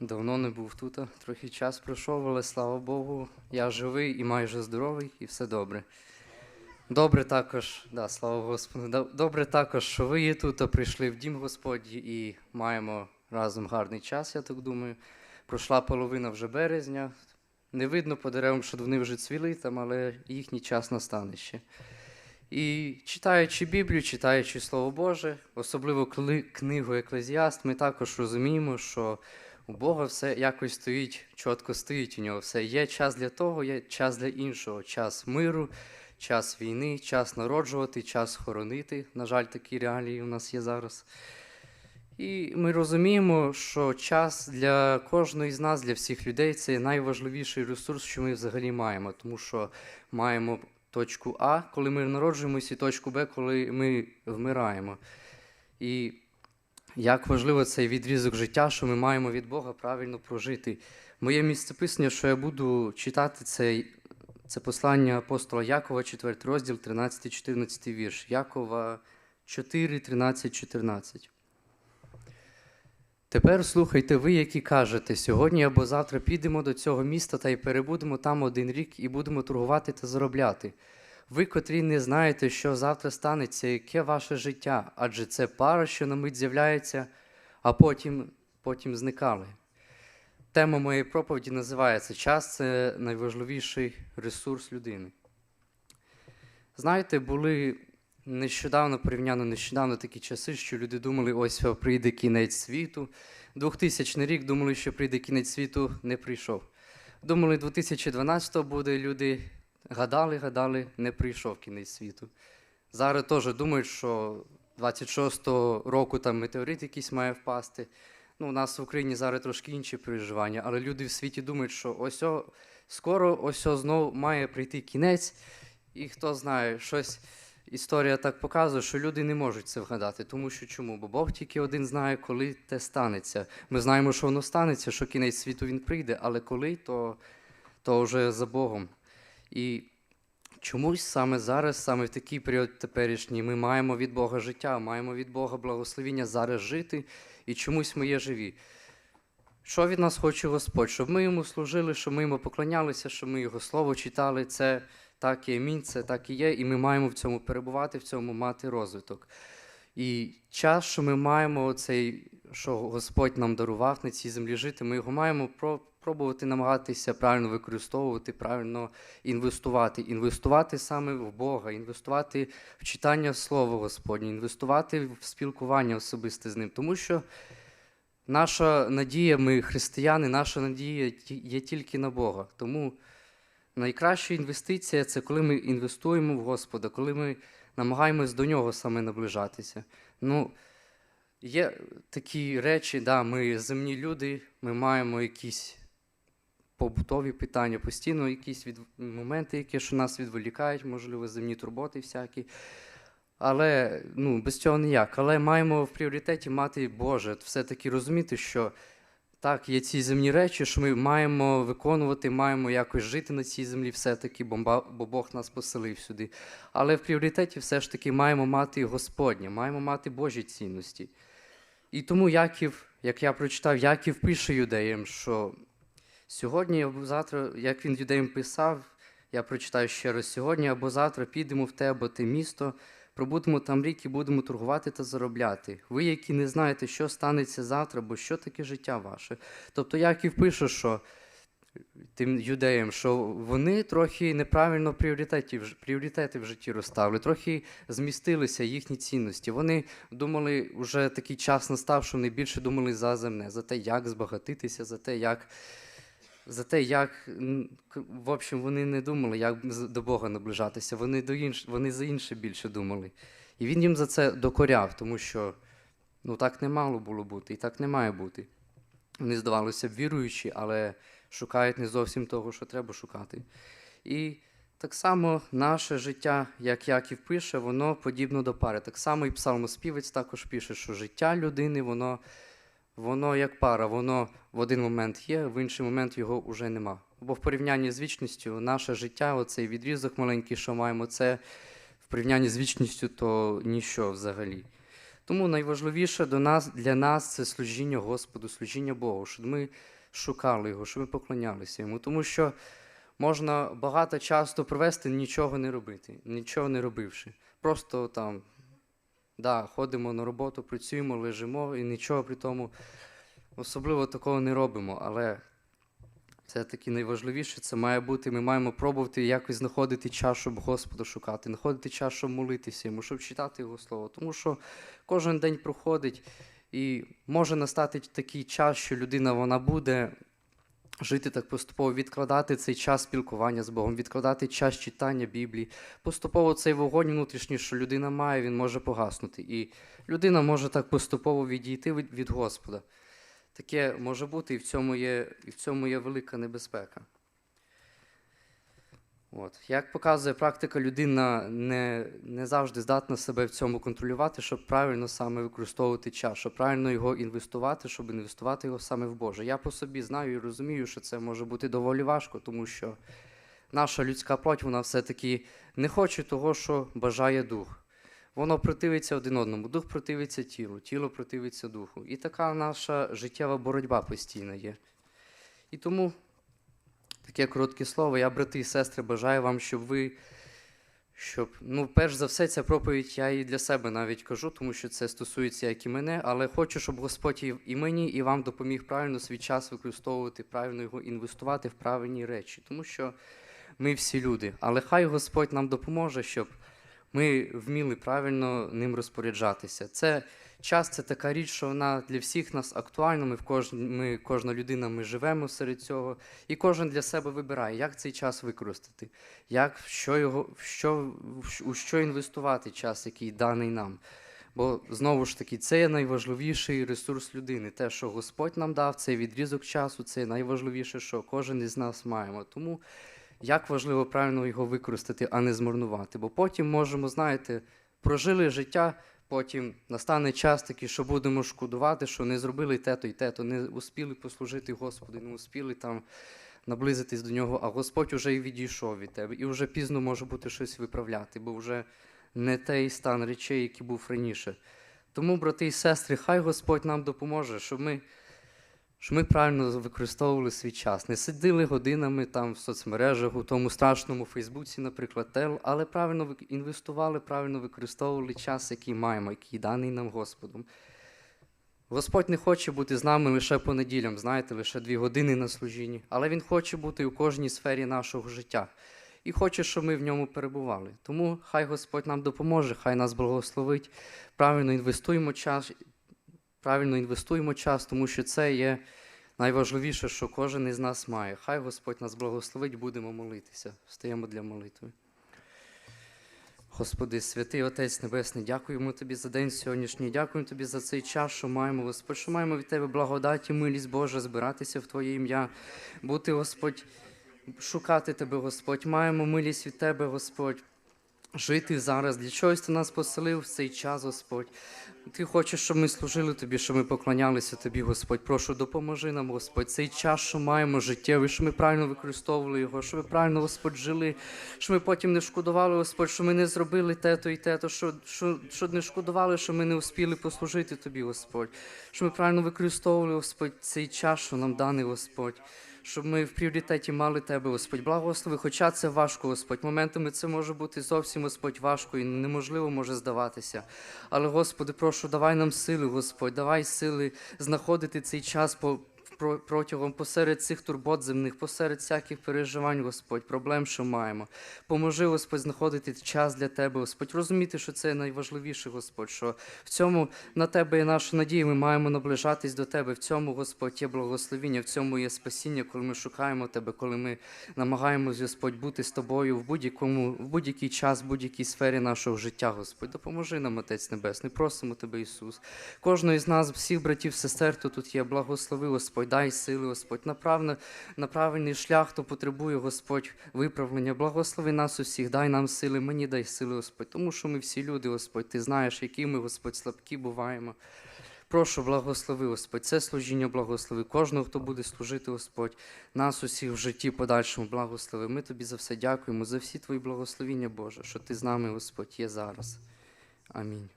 Давно не був тут, трохи час пройшов, але слава Богу, я живий і майже здоровий, і все добре. Добре також, да, слава Господу. Добре також, що ви є тут, а прийшли в дім Господній і маємо разом гарний час, я так думаю. Пройшла половина вже березня. Не видно по деревам, що вони вже цвіли там, але їхній час настане ще. І читаючи Біблію, читаючи Слово Боже, особливо книгу Еклезіаст, ми також розуміємо, що у Бога все якось стоїть, чітко стоїть у нього все. Є час для того, є час для іншого, час миру, час війни, час народжувати, час хоронити. На жаль, такі реалії у нас є зараз. І ми розуміємо, що час для кожної з нас, для всіх людей, це найважливіший ресурс, що ми взагалі маємо, тому що маємо точку А, коли ми народжуємося, і точку Б, коли ми вмираємо. І як важливо цей відрізок життя, що ми маємо від Бога правильно прожити. Моє місце писання, що я буду читати цей, це послання апостола Якова, 4 розділ, 13-14 вірш. Якова 4, 13, 14. Тепер слухайте ви, які кажете, сьогодні або завтра підемо до цього міста та й перебудемо там один рік і будемо торгувати та заробляти. Ви, котрі не знаєте, що завтра станеться, яке ваше життя, адже це пара, що на мить з'являється, а потім, потім зникали. Тема моєї проповіді називається Час це найважливіший ресурс людини. Знаєте, були нещодавно, порівняно нещодавно такі часи, що люди думали, ось прийде кінець світу. 2000 рік думали, що прийде кінець світу, не прийшов. Думали, 2012 буде, люди гадали, гадали, не прийшов кінець світу. Зараз теж думають, що 26-го року там метеорит якийсь має впасти. Ну, у нас в Україні зараз трошки інші переживання, але люди в світі думають, що ось о, скоро ось о, знов має прийти кінець, і хто знає, щось історія так показує, що люди не можуть це вгадати. Тому що чому? Бо Бог тільки один знає, коли те станеться. Ми знаємо, що воно станеться, що кінець світу він прийде, але коли, то, то вже за Богом. І чомусь саме зараз, саме в такий період теперішній, ми маємо від Бога життя, маємо від Бога благословіння зараз жити, і чомусь ми є живі. Що від нас хоче Господь? Щоб ми йому служили, щоб ми йому поклонялися, щоб ми його слово читали. Це так і амінь, це так і є, і ми маємо в цьому перебувати, в цьому мати розвиток. І час, що ми маємо цей, що Господь нам дарував на цій землі жити, ми його маємо пробувати намагатися правильно використовувати, правильно інвестувати. Інвестувати саме в Бога, інвестувати в читання Слова Господнє, інвестувати в спілкування особисте з ним. Тому що наша надія, ми християни, наша надія є тільки на Бога. Тому найкраща інвестиція це коли ми інвестуємо в Господа, коли ми намагаємось до нього саме наближатися. Ну, є такі речі, да, ми земні люди, ми маємо якісь побутові питання, постійно якісь від... моменти, які що нас відволікають, можливо, земні турботи всякі. Але ну, без цього ніяк. Але маємо в пріоритеті мати Боже, все-таки розуміти, що так, є ці земні речі, що ми маємо виконувати, маємо якось жити на цій землі, все-таки, бо бо Бог нас поселив сюди. Але в пріоритеті все ж таки маємо мати Господнє, маємо мати Божі цінності. І тому Яків, як я прочитав, Яків пише юдеям, що сьогодні або завтра, як він юдеям писав, я прочитаю ще раз: сьогодні або завтра підемо в те або те місто, пробудемо там рік і будемо торгувати та заробляти. Ви, які не знаєте, що станеться завтра, бо що таке життя ваше. Тобто Яків пише, що тим юдеям, що вони трохи неправильно пріоритети, пріоритети в житті розставили, трохи змістилися їхні цінності. Вони думали, вже такий час настав, що вони більше думали за земне, за те, як збагатитися, за те, як. За те, як в общем, вони не думали, як до Бога наближатися. Вони до інш... вони за інше більше думали. І він їм за це докоряв, тому що ну так не мало було бути, і так не має бути. Вони здавалося б віруючі, але шукають не зовсім того, що треба шукати. І так само наше життя, як Яків пише, воно подібно до пари. Так само і псалмоспівець також пише, що життя людини, воно, воно як пара, воно в один момент є, в інший момент його вже нема. Бо в порівнянні з вічністю, наше життя, оцей відрізок маленький, що маємо, це в порівнянні з вічністю, то ніщо взагалі. Тому найважливіше до нас, для нас це служіння Господу, служіння Богу, щоб ми шукали Його, щоб ми поклонялися Йому. Тому що можна багато часу провести, нічого не робити, нічого не робивши. Просто там, да, ходимо на роботу, працюємо, лежимо і нічого при тому особливо такого не робимо. Але це таки найважливіше, це має бути. Ми маємо пробувати якось знаходити час, щоб Господа шукати, знаходити час, щоб молитися йому, щоб читати Його Слово. Тому що кожен день проходить, і може настати такий час, що людина вона буде жити так поступово, відкладати цей час спілкування з Богом, відкладати час читання Біблії. Поступово цей вогонь внутрішній, що людина має, він може погаснути. І людина може так поступово відійти від, Господа. Таке може бути, і в цьому є, і в цьому є велика небезпека. От. Як показує практика, людина не, не завжди здатна себе в цьому контролювати, щоб правильно саме використовувати час, щоб правильно його інвестувати, щоб інвестувати його саме в Боже. Я по собі знаю і розумію, що це може бути доволі важко, тому що наша людська плоть, вона все-таки не хоче того, що бажає дух. Воно противиться один одному. Дух противиться тілу, тіло противиться духу. І така наша життєва боротьба постійна є. І тому таке коротке слово. Я, брати і сестри, бажаю вам, щоб ви, щоб, ну, перш за все, ця проповідь я і для себе навіть кажу, тому що це стосується як і мене, але хочу, щоб Господь і- мені, і вам допоміг правильно свій час використовувати, правильно його інвестувати в правильні речі. Тому що ми всі люди. Але хай Господь нам допоможе, щоб ми вміли правильно ним розпоряджатися. Це час це така річ, що вона для всіх нас актуальна. Ми в кож... ми, кожна людина, ми живемо серед цього, і кожен для себе вибирає, як цей час використати, як що його, що, у що інвестувати час, який даний нам. Бо знову ж таки, це є найважливіший ресурс людини. Те, що Господь нам дав, цей відрізок часу, це найважливіше, що кожен із нас маємо. Тому як важливо правильно його використати, а не змарнувати. Бо потім можемо, знаєте, прожили життя, потім настане час такий, що будемо шкодувати, що не зробили те-то і те-то, не успіли послужити Господу, не успіли там наблизитись до нього, а Господь уже і відійшов від тебе. І вже пізно може бути щось виправляти, бо вже не той стан речей, який був раніше. Тому, брати і сестри, хай Господь нам допоможе, щоб ми щоб ми правильно використовували свій час. Не сиділи годинами там в соцмережах, у тому страшному Фейсбуці, наприклад, тел, але правильно інвестували, правильно використовували час, який маємо, який даний нам Господом. Господь не хоче бути з нами лише по неділям, знаєте, лише дві години на служінні, але Він хоче бути у кожній сфері нашого життя і хоче, щоб ми в ньому перебували. Тому хай Господь нам допоможе, хай нас благословить. Правильно інвестуємо час, правильно інвестуємо час, тому що це є найважливіше, що кожен із нас має. Хай Господь нас благословить, будемо молитися. Встаємо для молитви. Господи, святий Отець Небесний, дякуємо Тобі за день сьогоднішній. Дякуємо Тобі за цей час, що маємо, Господь, що маємо від Тебе благодать і милість Божа, збиратися в Твоє ім'я, бути, Господь, шукати Тебе, Господь. Маємо милість від Тебе, Господь. Жити зараз, для чогось ти нас поселив в цей час, Господь. Ти хочеш, щоб ми служили тобі, щоб ми поклонялися тобі, Господь. Прошу, допоможи нам, Господь, цей час, що маємо життєвий, щоб ми правильно використовували його, щоб ми правильно, Господь, жили, щоб ми потім не шкодували, Господь, що ми не зробили те-то і те-то, що, що, що не шкодували, що ми не успіли послужити тобі, Господь. Щоб ми правильно використовували, Господь, цей час, що нам даний, Господь. Щоб ми в пріоритеті мали тебе, Господь. Благослови, хоча це важко, Господь. Моментами це може бути зовсім, Господь, важко і неможливо може здаватися. Але, Господи, прошу, давай нам сили, Господь, давай сили знаходити цей час. Про- Протягом посеред цих турбот земних, посеред всяких переживань, Господь, проблем, що маємо. Поможи, Господь, знаходити час для Тебе, Господь, розуміти, що це найважливіше, Господь, що в цьому на Тебе є наша надія, ми маємо наближатись до Тебе. В цьому, Господь, є благословіння, в цьому є спасіння, коли ми шукаємо Тебе, коли ми намагаємось, Господь, бути з Тобою в будь-якому, в будь-який час, в будь-якій сфері нашого життя, Господь. Допоможи нам, Отець Небесний, просимо Тебе, Ісус. Кожного із нас, всіх братів, сестер, хто тут є, благослови, Господь, дай сили, Господь, направ на, на правильний шлях, хто потребує, Господь, виправлення. Благослови нас усіх, дай нам сили, мені дай сили, Господь, тому що ми всі люди, Господь, Ти знаєш, які ми, Господь, слабкі буваємо. Прошу, благослови, Господь, це служіння благослови. Кожного, хто буде служити, Господь, нас усіх в житті подальшому благослови. Ми тобі за все дякуємо, за всі твої благословіння, Боже, що ти з нами, Господь, є зараз. Амінь.